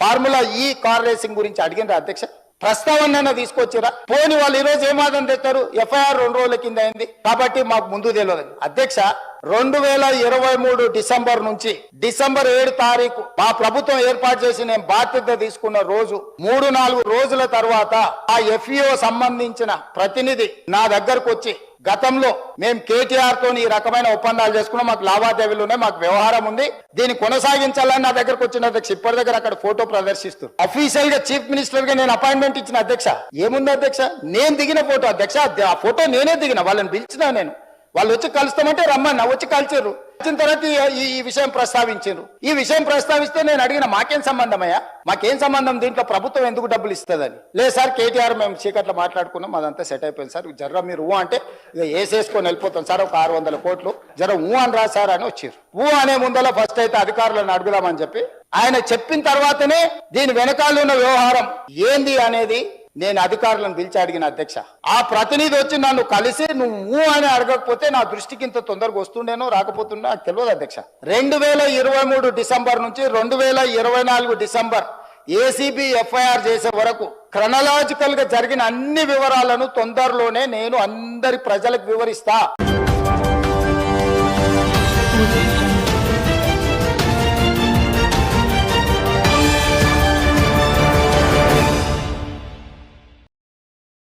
Formula ఈ car racing గురించి అడిగినరా అధ్యక్ష? ప్రస్తావన తీసుకొచ్చిరా? పోని వాళ్ళు ఈ రోజు ఏమాదం తెస్తారు? ఎఫ్ఐఆర్ రెండు రోజుల కింద అయింది. కాబట్టి మాకు ముందు తెలియదు. అధ్యక్ష రెండు వేల ఇరవై మూడు డిసెంబర్ నుంచి డిసెంబర్ ఏడు తారీఖు మా ప్రభుత్వం ఏర్పాటు చేసి నేను బాధ్యత తీసుకున్న రోజు మూడు నాలుగు రోజుల తర్వాత ఆ ఎఫ్ఈఓ సంబంధించిన ప్రతినిధి నా దగ్గరకు వచ్చి గతంలో మేము కేటీఆర్తో ఈ రకమైన ఒప్పందాలు చేసుకున్నాం మాకు లావాదేవీలు ఉన్నాయి మాకు వ్యవహారం ఉంది. దీన్ని కొనసాగించాలని నా దగ్గరకు వచ్చిన అధ్యక్ష ఇప్పటి దగ్గర అక్కడ ఫోటో ప్రదర్శిస్తూ అఫీషియల్గా చీఫ్ మినిస్టర్గా నేను అపాయింట్మెంట్ ఇచ్చిన అధ్యక్ష ఏముంది అధ్యక్ష? నేను దిగిన ఫోటో అధ్యక్ష ఆ ఫోటో నేనే దిగిన వాళ్ళని పిలిచినా నేను. వాళ్ళు వచ్చి కలుస్తామంటే రమ్మన్నా వచ్చి కలిచారు వచ్చిన తర్వాత ఈ- విషయం ప్రస్తావించారు ఈ విషయం ప్రస్తావిస్తే నేను అడిగిన మాకేం సంబంధమయ్యా? మాకేం సంబంధం? దీంట్లో ప్రభుత్వం ఎందుకు డబ్బులు ఇస్తుందని? లేదు సార్ కేటీఆర్ మేము చీకట్లో మాట్లాడుకున్నాం అదంతా సెట్ అయిపోయింది సార్. జర్ర మీరు ఊ అంటే ఇక వేసేసుకొని వెళ్ళిపోతాం సార్ ఒక ఆరు వందల కోట్లు. జర ఊ అని రా సార్ అని వచ్చారు ఊ అనే ముందల ఫస్ట్ అయితే అధికారులను అడుగుదామని చెప్పి ఆయన చెప్పిన తర్వాతనే దీని వెనకాల ఉన్న వ్యవహారం ఏంది అనేది నేను అధికారులను పిలిచి అడిగిన అధ్యక్ష ఆ ప్రతినిధి వచ్చి నన్ను కలిసి నువ్వు అని అడగకపోతే నా దృష్టికి ఇంత తొందరగా వస్తుండేనో రాకపోతుండో నాకు తెలియదు అధ్యక్ష. రెండు వేల ఇరవై మూడు డిసెంబర్ నుంచి రెండు వేల ఇరవై నాలుగు డిసెంబర్ ఏసీబీ ఎఫ్ఐఆర్ చేసే వరకు క్రనలాజికల్గా జరిగిన అన్ని వివరాలను తొందరలోనే నేను అందరి ప్రజలకు వివరిస్తా.